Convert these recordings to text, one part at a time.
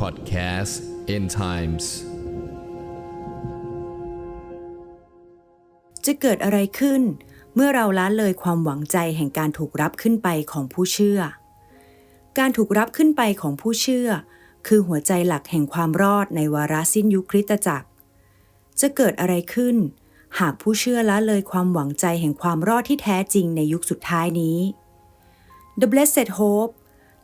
Podcast End Times จะเกิดอะไรขึ้น เมื่อเราละเลยความหวังใจแห่งการถูกรับขึ้นไปของผู้เชื่อ การถูกรับขึ้นไปของผู้เชื่อ คือหัวใจหลักแห่งความรอดในวาระสิ้นยุคคริสตจักร จะเกิดอะไรขึ้น หากผู้เชื่อละเลยความหวังใจแห่งความรอดที่แท้จริงในยุคสุดท้ายนี้ The Blessed Hope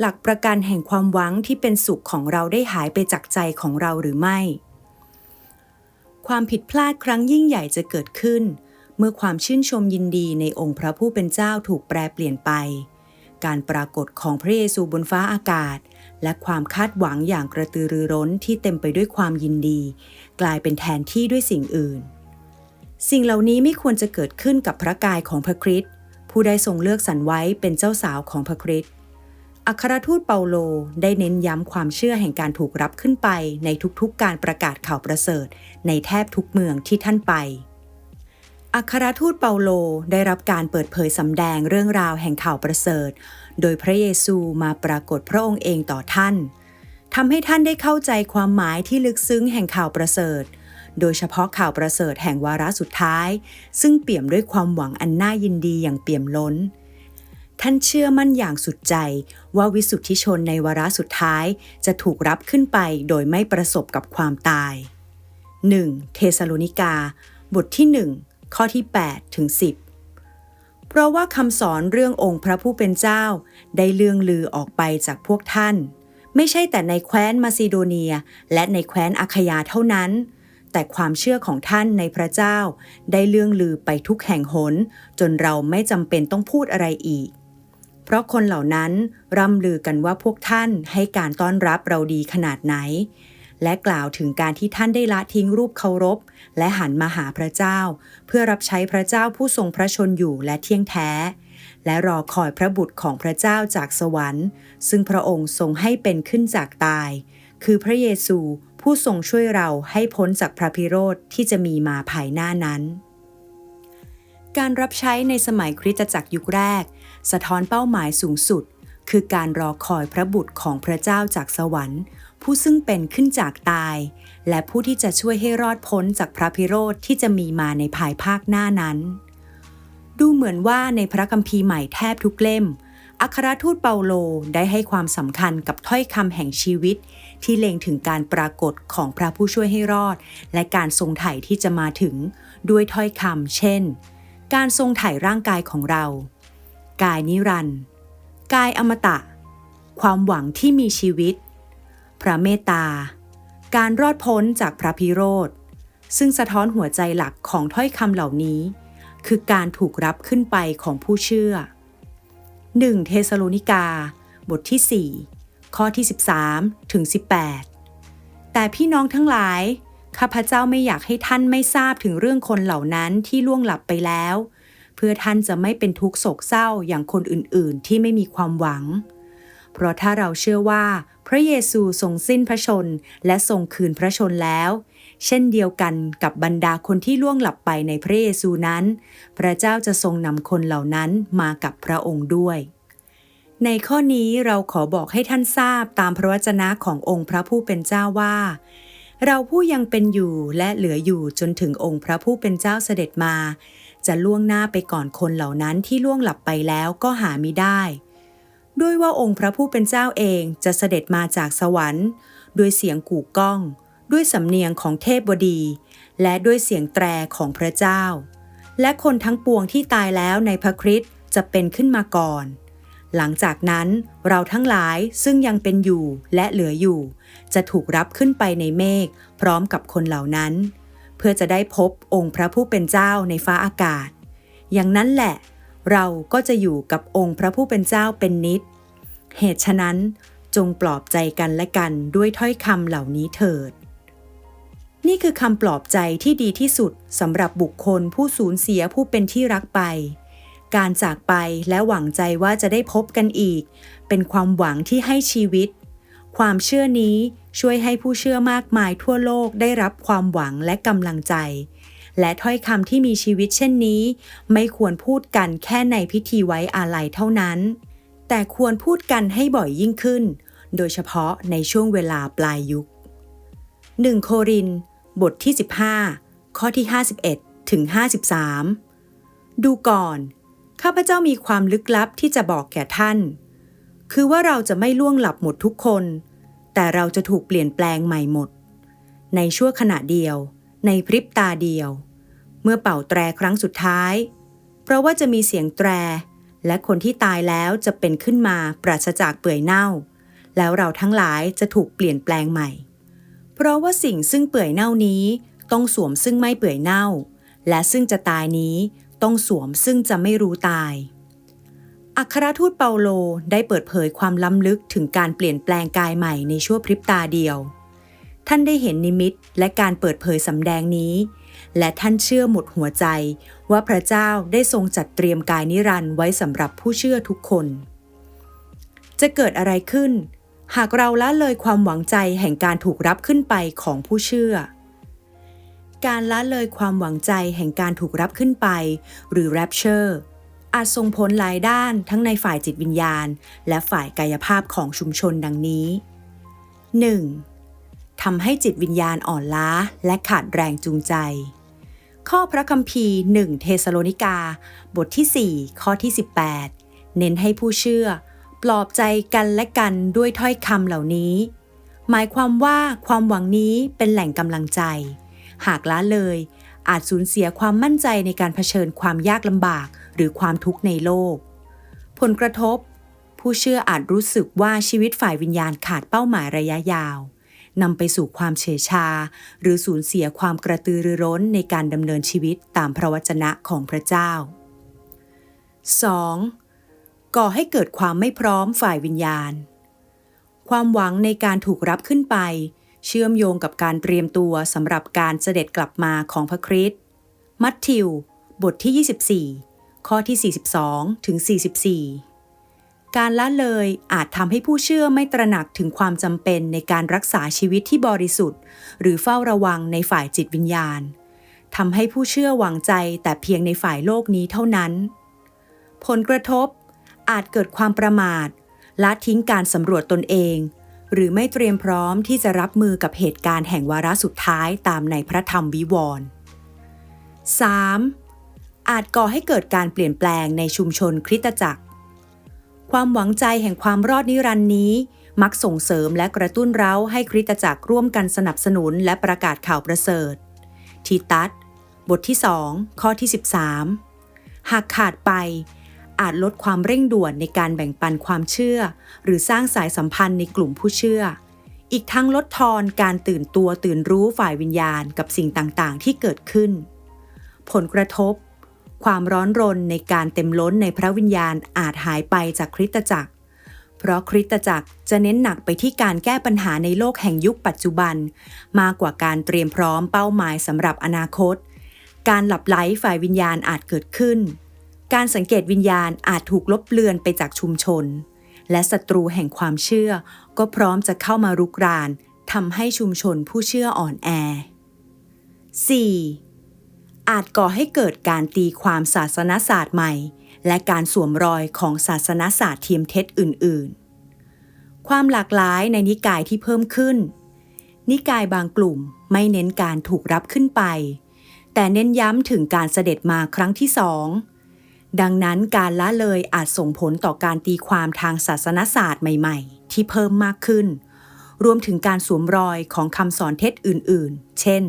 หลักประกันแห่งความหวังที่เป็นสุขของเราได้หายไปจากใจของเราหรือไม่ ความผิดพลาดครั้งยิ่งใหญ่จะเกิดขึ้น เมื่อความชื่นชมยินดีในองค์พระผู้เป็นเจ้าถูกแปรเปลี่ยนไป การปรากฏของพระเยซูบนฟ้าอากาศ และความคาดหวังอย่างกระตือรือร้นที่เต็มไปด้วยความยินดี กลายเป็นแทนที่ด้วยสิ่งอื่น สิ่งเหล่านี้ไม่ควรจะเกิดขึ้นกับพระกายของพระคริสต์ผู้ได้ทรงเลือกสรรไว้เป็นเจ้าสาวของพระคริสต์ อัครทูตเปาโลได้เน้นย้ำความเชื่อแห่งการถูกรับขึ้นไปในทุกๆการประกาศข่าวประเสริฐ ในแทบทุกเมืองที่ท่านไป อัครทูตเปาโลได้รับการเปิดเผยสำแดงเรื่องราวแห่งข่าวประเสริฐ โดยพระเยซูมาปรากฏพระองค์เองต่อท่านทำให้ท่านได้เข้าใจความหมายที่ลึกซึ้งแห่งข่าวประเสริฐ โดยเฉพาะข่าวประเสริฐแห่งวาระสุดท้าย ซึ่งเปี่ยมด้วยความหวังอันน่ายินดีอย่างเปี่ยมล้น ท่านเชื่อมั่นอย่างสุดใจ ว่าวิสุทธิชนในวาระสุดท้ายจะถูกรับขึ้นไปโดยไม่ประสบกับความตาย 1. เทสโลนิกา บทที่ 1 ข้อที่ 8 ถึง 10 เพราะว่าคำสอนเรื่ององค์พระผู้เป็นเจ้า ได้เลื่องลือออกไปจากพวกท่าน ไม่ใช่แต่ในแคว้นมาซิโดเนีย และในแคว้นอาคยาเท่านั้นแต่ความเชื่อของท่านในพระเจ้า ได้เลื่องลือไปทุกแห่งหน จนเราไม่จำเป็นต้องพูดอะไรอีก ราะคนเหล่านั้นร่ำลือกันว่าพวกท่านให้การต้อนรับเราดีขนาดไหน และกล่าวถึงการที่ท่านได้ละทิ้งรูปเคารพ และหันมาหาพระเจ้า เพื่อรับใช้พระเจ้าผู้ทรงพระชนอยู่และเที่ยงแท้ และรอคอยพระบุตรของพระเจ้าจากสวรรค์ ซึ่งพระองค์ทรงให้เป็นขึ้นจากตาย คือพระเยซูผู้ทรงช่วยเราให้พ้นจากพระพิโรธที่จะมีมาภายหน้านั้นการรับใช้ในสมัยคริสตจักรยุคแรก สะท้อนเป้าหมายสูงสุด คือการรอคอยพระบุตรของพระเจ้าจากสวรรค์ ผู้ซึ่งเป็นขึ้นจากตาย และผู้ที่จะช่วยให้รอดพ้นจากพระพิโรธที่จะมีมาในภายภาคหน้านั้น ดูเหมือนว่าในพระคัมภีร์ใหม่แทบทุกเล่มอัครทูตเปาโลได้ให้ความสำคัญกับถ้อยคำแห่งชีวิต ที่เล็งถึงการปรากฏของพระผู้ช่วยให้รอด และการทรงไถ่ที่จะมาถึง ด้วยถ้อยคำเช่น การทรงไถ่ร่างกายของเรา กายนิรันดร์กายอมตะ ความหวังที่มีชีวิต พระเมตตา การรอดพ้นจากพระพิโรธ ซึ่งสะท้อนหัวใจหลักของถ้อยคำเหล่านี้ คือการถูกรับขึ้นไปของผู้เชื่อ 1. เทสโลนิกา บทที่ 4 ข้อที่ 13 ถึง 18 แต่พี่น้องทั้งหลาย ข้าพเจ้าไม่อยากให้ท่านไม่ทราบถึงเรื่องคนเหล่านั้นที่ล่วงหลับไปแล้ว พื่อท่านจะไม่เป็นทุกโศกเศร้าอย่างคนอื่นๆ ที่ไม่มีความหวัง เพราะถ้าเราเชื่อว่า พระเยซูทรงสิ้นพระชนและทรงคืนพระชนแล้ว เช่นเดียวกันกับบรรดาคนที่ล่วงหลับไปในพระเยซูนั้น พระเจ้าจะทรงนำคนเหล่านั้นมากับพระองค์ด้วย ในข้อนี้เราขอบอกให้ท่านทราบตามพระวจนะขององค์พระผู้เป็นเจ้าว่า เราผู้ยังเป็นอยู่และเหลืออยู่จนถึงองค์พระผู้เป็นเจ้าเสด็จมา จะล่วงหน้าไปก่อนคนเหล่านั้นที่ล่วงหลับไปแล้วก็หามิได้ ด้วยว่าองค์พระผู้เป็นเจ้าเองจะเสด็จมาจากสวรรค์ ด้วยเสียงกู่ก้อง ด้วยสำเนียงของเทพบดี และด้วยเสียงแตรของพระเจ้า และคนทั้งปวงที่ตายแล้วในพระคริสต์จะเป็นขึ้นมาก่อนหลังจากนั้นเราทั้งหลายซึ่งยังเป็นอยู่และเหลืออยู่ จะถูกรับขึ้นไปในเมฆพร้อมกับคนเหล่านั้น เพื่อจะได้พบองค์พระผู้เป็นเจ้าในฟ้าอากาศ อย่างนั้นแหละ เราก็จะอยู่กับองค์พระผู้เป็นเจ้าเป็นนิด เหตุฉะนั้นจงปลอบใจกันและกันด้วยถ้อยคำเหล่านี้เถิด นี่คือคำปลอบใจที่ดีที่สุดสำหรับบุคคลผู้สูญเสียผู้เป็นที่รักไป การจากไปและหวังใจว่าจะได้พบกันอีก เป็นความหวังที่ให้ชีวิต ความเชื่อนี้ช่วยให้ผู้เชื่อมากมายทั่วโลกได้รับความหวังและกำลังใจ และถ้อยคำที่มีชีวิตเช่นนี้ ไม่ควรพูดกันแค่ในพิธีไว้อาลัยเท่านั้น แต่ควรพูดกันให้บ่อยยิ่งขึ้น โดยเฉพาะในช่วงเวลาปลายยุค 1 โคริน บทที่ 15 ข้อที่ 51 ถึง 53 ดูก่อน ข้าพเจ้ามีความลึกลับที่จะบอกแก่ท่าน คือว่าเราจะไม่ล่วงหลับหมดทุกคน แต่เราจะถูกเปลี่ยนแปลงใหม่หมด ในชั่วขณะเดียว ในพริบตาเดียว เมื่อเป่าแตรครั้งสุดท้าย เพราะว่าจะมีเสียงแตร และคนที่ตายแล้วจะเป็นขึ้นมาปราศจากเปื่อยเน่า แล้วเราทั้งหลายจะถูกเปลี่ยนแปลงใหม่ เพราะว่าสิ่งซึ่งเปื่อยเน่านี้ต้องสวมซึ่งไม่เปื่อยเน่า และซึ่งจะตายนี้ต้องสวมซึ่งจะไม่รู้ตาย อัครทูตเปาโลได้เปิดเผยความล้ำลึกถึงการเปลี่ยนแปลงกายใหม่ในชั่วพริบตาเดียว ท่านได้เห็นนิมิตและการเปิดเผยสำแดงนี้ และท่านเชื่อหมดหัวใจว่าพระเจ้าได้ทรงจัดเตรียมกายนิรันดร์ไว้สำหรับผู้เชื่อทุกคน จะเกิดอะไรขึ้น หากเราละเลยความหวังใจแห่งการถูกรับขึ้นไปของผู้เชื่อการละเลยความหวังใจแห่งการถูกรับขึ้นไป หรือ rapture อาจส่งผลหลายด้านทั้งในฝ่ายจิตวิญญาณ และฝ่ายกายภาพของชุมชนดังนี้ 1. ทำให้จิตวิญญาณอ่อนล้าและขาดแรงจูงใจ ข้อพระคัมภีร์ 1 เทสโลนิกา บทที่ 4 ข้อที่ 18 เน้นให้ผู้เชื่อ ปลอบใจกันและกันด้วยถ้อยคำเหล่านี้ หมายความว่าความหวังนี้เป็นแหล่งกำลังใจ หากละเลย อาจสูญเสียความมั่นใจในการเผชิญความยากลำบาก รือความทุกข์ในโลก ผลกระทบ ผู้เชื่ออาจรู้สึกว่าชีวิตฝ่ายวิญญาณขาดเป้าหมายระยะยาวนำไปสู่ความเฉยชา หรือสูญเสียความกระตือรือร้นในการดำเนินชีวิตตามพระวจนะของพระเจ้า 2. ก่อให้เกิดความไม่พร้อมฝ่ายวิญญาณ ความหวังในการถูกรับขึ้นไป เชื่อมโยงกับการเตรียมตัวสำหรับการเสด็จกลับมาของพระคริสต์ มัทธิว บทที่ 24 ข้อที่ 42 ถึง 44 การละเลยอาจทำให้ผู้เชื่อไม่ตระหนักถึงความจำเป็นในการรักษาชีวิตที่บริสุทธิ์ หรือเฝ้าระวังในฝ่ายจิตวิญญาณทำให้ผู้เชื่อหวังใจแต่เพียงในฝ่ายโลกนี้เท่านั้น ผลกระทบอาจเกิดความประมาทละทิ้งการสำรวจตนเอง หรือไม่เตรียมพร้อมที่จะรับมือกับเหตุการณ์แห่งวาระสุดท้ายตามในพระธรรมวิวรณ์ 3. อาจก่อให้เกิดการเปลี่ยนแปลงในชุมชนคริสตจักร ความหวังใจแห่งความรอดนิรันดร์นี้ มักส่งเสริมและกระตุ้นเร้าให้คริสตจักรร่วมกันสนับสนุนและประกาศข่าวประเสริฐทีตัสบทที่ 2 ข้อที่ 13 หากขาดไป อาจลดความเร่งด่วนในการแบ่งปันความเชื่อ หรือสร้างสายสัมพันธ์ในกลุ่มผู้เชื่อ อีกทั้งลดทอนการตื่นตัวตื่นรู้ฝ่ายวิญญาณกับสิ่งต่างๆ ที่เกิดขึ้น ผลกระทบ ความร้อนรนในการเต็มล้นในพระวิญญาณอาจหายไปจากคริสตจักร เพราะคริสตจักรจะเน้นหนักไปที่การแก้ปัญหาในโลกแห่งยุคปัจจุบัน มากกว่าการเตรียมพร้อมเป้าหมายสำหรับอนาคต การหลับไหลฝ่ายวิญญาณอาจเกิดขึ้น การสังเกตวิญญาณอาจถูกลบเลือนไปจากชุมชน และศัตรูแห่งความเชื่อ ก็พร้อมจะเข้ามารุกรานทำให้ชุมชนผู้เชื่ออ่อนแอ 4. อาจก่อให้เกิดการตีความศาสนศาสตร์ใหม่ และการสวมรอยของศาสนศาสตร์เทียมเท็จอื่น ๆ ความหลากหลายในนิกายที่เพิ่มขึ้น นิกายบางกลุ่มไม่เน้นการถูกรับขึ้นไป แต่เน้นย้ำถึงการเสด็จมาครั้งที่สองดังนั้นการละเลยอาจส่งผลต่อการตีความทางศาสนศาสตร์ใหม่ ๆ ที่เพิ่มมากขึ้น รวมถึงการสวมรอยของคำสอนเท็จอื่น ๆ เช่น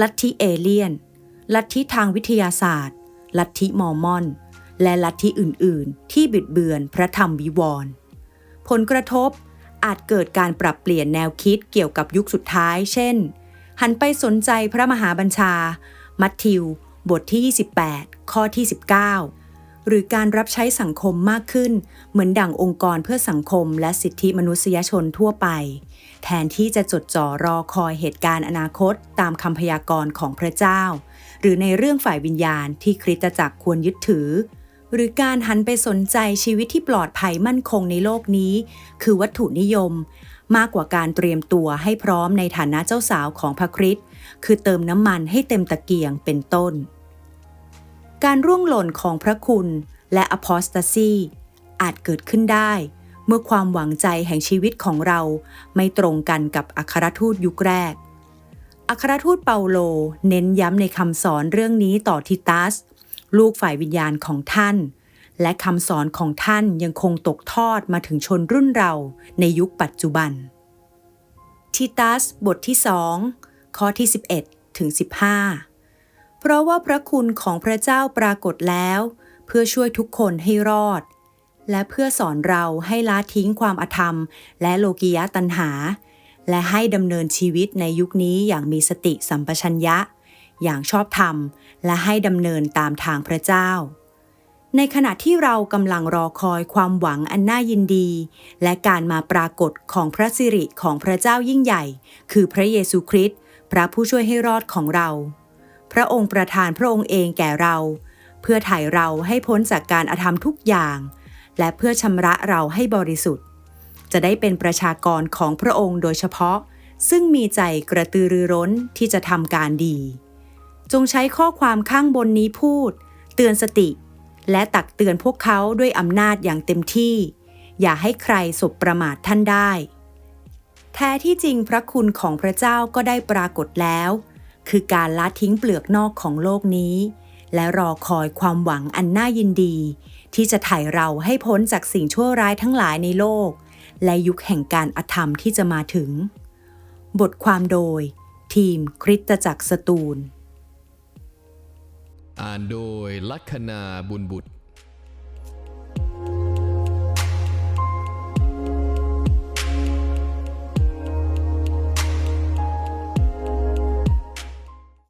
ลัทธิเอเลียน ลัทธิทางวิทยาศาสตร์ ลัทธิมอร์มอน และลัทธิอื่น ๆ ที่บิดเบือนพระธรรมวิวรณ์ผลกระทบอาจเกิดการปรับเปลี่ยนแนวคิดเกี่ยวกับยุคสุดท้าย เช่น หันไปสนใจพระมหาบัญชา มัทธิว บทที่ 28 ข้อที่ 19 หรือการรับใช้สังคมมากขึ้น เหมือนดั่งองค์กรเพื่อสังคมและสิทธิมนุษยชนทั่วไป แทนที่จะจดจ่อรอคอยเหตุการณ์อนาคตตามคำพยากรณ์ของพระเจ้า รือในเรื่องฝ่ายวิญญาณที่คริสตจักรควรยึดถือ หรือการหันไปสนใจชีวิตที่ปลอดภัยมั่นคงในโลกนี้ คือวัตถุนิยม มากกว่าการเตรียมตัวให้พร้อมในฐานะเจ้าสาวของพระคริสต์คือเติมน้ำมันให้เต็มตะเกียงเป็นต้น การร่วงหล่นของพระคุณและอพอสตาซีอาจเกิดขึ้นได้ เมื่อความหวังใจแห่งชีวิตของเราไม่ตรงกันกับอัครทูตยุคแรก อัครทูตเปาโล เน้นย้ำในคำสอนเรื่องนี้ต่อทิตัส ลูกฝ่ายวิญญาณของท่าน และคำสอนของท่านยังคงตกทอดมาถึงชนรุ่นเราในยุคปัจจุบัน ทิตัสบทที่สองข้อที่ 11 ถึง 15 เพราะว่าพระคุณของพระเจ้าปรากฏแล้ว เพื่อช่วยทุกคนให้รอด และเพื่อสอนเราให้ละทิ้งความอธรรม และโลกียะตัณหา และให้ดำเนินชีวิตในยุคนี้อย่างมีสติสัมปชัญญะ อย่างชอบธรรม และให้ดำเนินตามทางพระเจ้า ในขณะที่เรากำลังรอคอยความหวังอันน่ายินดี และการมาปรากฏของพระสิริของพระเจ้ายิ่งใหญ่ คือพระเยซูคริสต์พระผู้ช่วยให้รอดของเรา พระองค์ประทานพระองค์เองแก่เรา เพื่อไถ่เราให้พ้นจากการอธรรมทุกอย่าง และเพื่อชำระเราให้บริสุทธิ์ จะได้เป็นประชากรของพระองค์โดยเฉพาะ ซึ่งมีใจกระตือรือร้นที่จะทำการดี จงใช้ข้อความข้างบนนี้พูด เตือนสติ และตักเตือนพวกเขาด้วยอำนาจอย่างเต็มที่ อย่าให้ใครสบประมาทท่านได้ แท้ที่จริงพระคุณของพระเจ้าก็ได้ปรากฏแล้ว คือการละทิ้งเปลือกนอกของโลกนี้ และรอคอยความหวังอันน่ายินดี ที่จะไถ่เราให้พ้นจากสิ่งชั่วร้ายทั้งหลายในโลก และยุคแห่งการอธรรมที่จะมาถึง บทความโดย ทีมคริสตจักรสตูล อ่านโดยลัคนาบุญบุตร